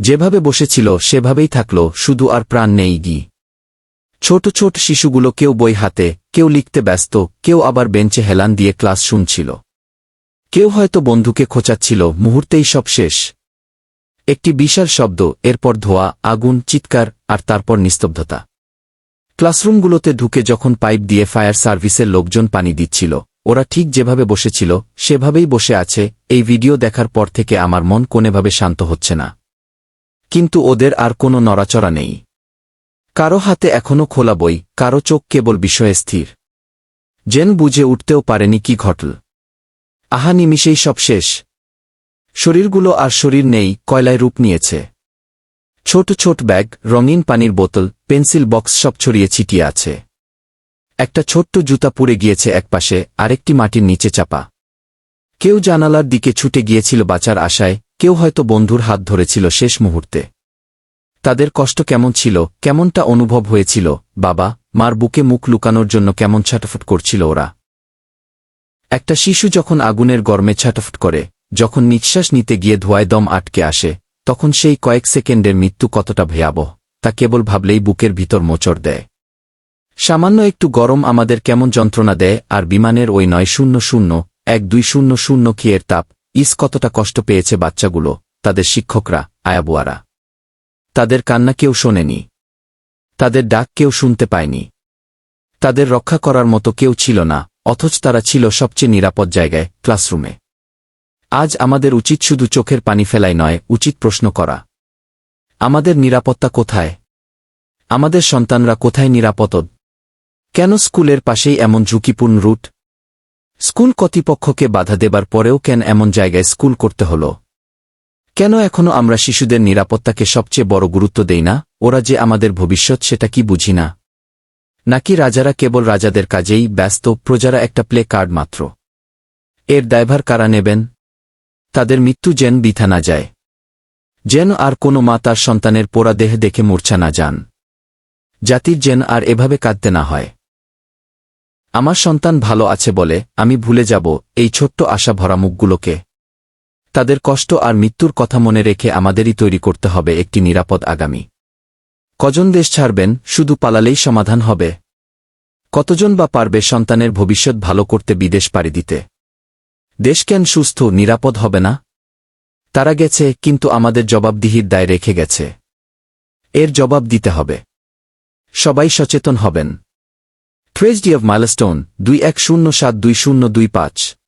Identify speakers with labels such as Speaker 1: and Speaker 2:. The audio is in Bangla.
Speaker 1: যেভাবে বসেছিল, সেভাবেই থাকল, শুধু আর প্রাণ নেই গি। ছোট ছোট শিশুগুলো কেউ বই হাতে, কেউ লিখতে ব্যস্ত, কেউ আবার বেঞ্চে হেলান দিয়ে ক্লাস শুনছিল। কেউ হয়তো বন্ধুকে খোঁচাচ্ছিল, মুহূর্তেই সব শেষ। একটি বিশাল শব্দ, এরপর ধোয়া, আগুন, চিৎকার, আর তারপর নিস্তব্ধতা। ক্লাসরুমগুলোতে ঢুকে যখন পাইপ দিয়ে ফায়ার সার্ভিসের লোকজন পানি দিচ্ছিল, ওরা ঠিক যেভাবে বসেছিল, সেভাবেই বসে আছে, এই ভিডিও দেখার পর থেকে আমার মন কোনেভাবে শান্ত হচ্ছে না। কিন্তু ওদের আর কোনো নড়াচড়া নেই। কারও হাতে এখনও খোলা বই, কারও চোখ কেবল বিষয়ে স্থির। জেন বুঝে উঠতেও পারেনি কি ঘটল। আহা, নিমিষেই সব শেষ। শরীরগুলো আর শরীর নেই, কয়লায় রূপ নিয়েছে। ছোট ছোট ব্যাগ, রঙিন পানির বোতল, পেন্সিল বক্স সব ছড়িয়ে ছিটিয়ে আছে। একটা ছোট্ট জুতা পুড়ে গিয়েছে একপাশে, আরেকটি মাটির নিচে চাপা। কেউ জানালার দিকে ছুটে গিয়েছিল বাঁচার আশায় কেউ হয়তো বন্ধুর হাত ধরেছিল শেষ মুহূর্তে। তাদের কষ্ট কেমন ছিল, কেমনটা অনুভব হয়েছিল, বাবা, মার বুকে মুখ লুকানোর জন্য কেমন ছাটাফট করছিল ওরা। একটা শিশু যখন আগুনের গরমে ছাটাফট করে, যখন নিঃশ্বাস নিতে গিয়ে ধোয়ায় দম আটকে আসে, তখন সেই কয়েক সেকেন্ডের মৃত্যু কতটা ভয়াবহ, তা কেবল ভাবলেই বুকের ভিতর মোচড় দেয়। সামান্য একটু গরম আমাদের কেমন যন্ত্রণা দেয়, আর বিমানের ওই নয় শূন্য শূন্য, এক দুই শূন্য শূন্য কিয়ের তাপ ইস কতটা কষ্ট পেয়েছে বাচ্চাগুলো, তাদের শিক্ষকরা, আয়াবুয়ারা। তাদের কান্না কেউ শোনেনি। তাদের ডাক কেউ শুনতে পায়নি। তাদের রক্ষা করার মতো কেউ ছিল না, অথচ তারা ছিল সবচেয়ে নিরাপদ জায়গায়, ক্লাসরুমে। আজ আমাদের উচিত শুধু চোখের পানি ফেলাই নয়, উচিত প্রশ্ন করা। আমাদের নিরাপত্তা কোথায়? আমাদের সন্তানরা কোথায় নিরাপদ? কেন স্কুলের পাশেই এমন ঝুঁকিপূর্ণ রুট? স্কুল কর্তৃপক্ষকে বাধা দেবার পরেও কেন এমন জায়গায় স্কুল করতে হল? কেন এখনও আমরা শিশুদের নিরাপত্তাকে সবচেয়ে বড় গুরুত্ব দেই না? ওরা যে আমাদের ভবিষ্যৎ সেটা কি বুঝি না? নাকি রাজারা কেবল রাজাদের কাজেই ব্যস্ত, প্রজারা একটা প্লে কার্ড মাত্র? এর দায়ভার কারা নেবেন? তাদের মৃত্যু যেন বিথা না যায়। যেন আর কোনো মা তার সন্তানের পোড়া দেহ দেখে মূর্ছা না যান। জাতির যেন আর এভাবে কাঁদতে না হয়। আমার সন্তান ভালো আছে বলে আমি ভুলে যাব এই ছোট্ট আশা ভরা মুখগুলোকে। তাদের কষ্ট আর মৃত্যুর কথা মনে রেখে আমাদেরই তৈরি করতে হবে একটি নিরাপদ আগামী। কজন দেশ ছাড়বেন, শুধু পালালেই সমাধান হবে। কতজন বা পারবে সন্তানের ভবিষ্যৎ ভালো করতে বিদেশ পাড়ি দিতে? দেশ কেন সুস্থ, নিরাপদ হবে না? তারা গেছে, কিন্তু আমাদের জবাবদিহির দায় রেখে গেছে। এর জবাব দিতে হবে। সবাই সচেতন হবেন। ট্রেজডি অব মাইলস্টোন দুই এক শূন্য সাত দুই শূন্য দুই পাঁচ।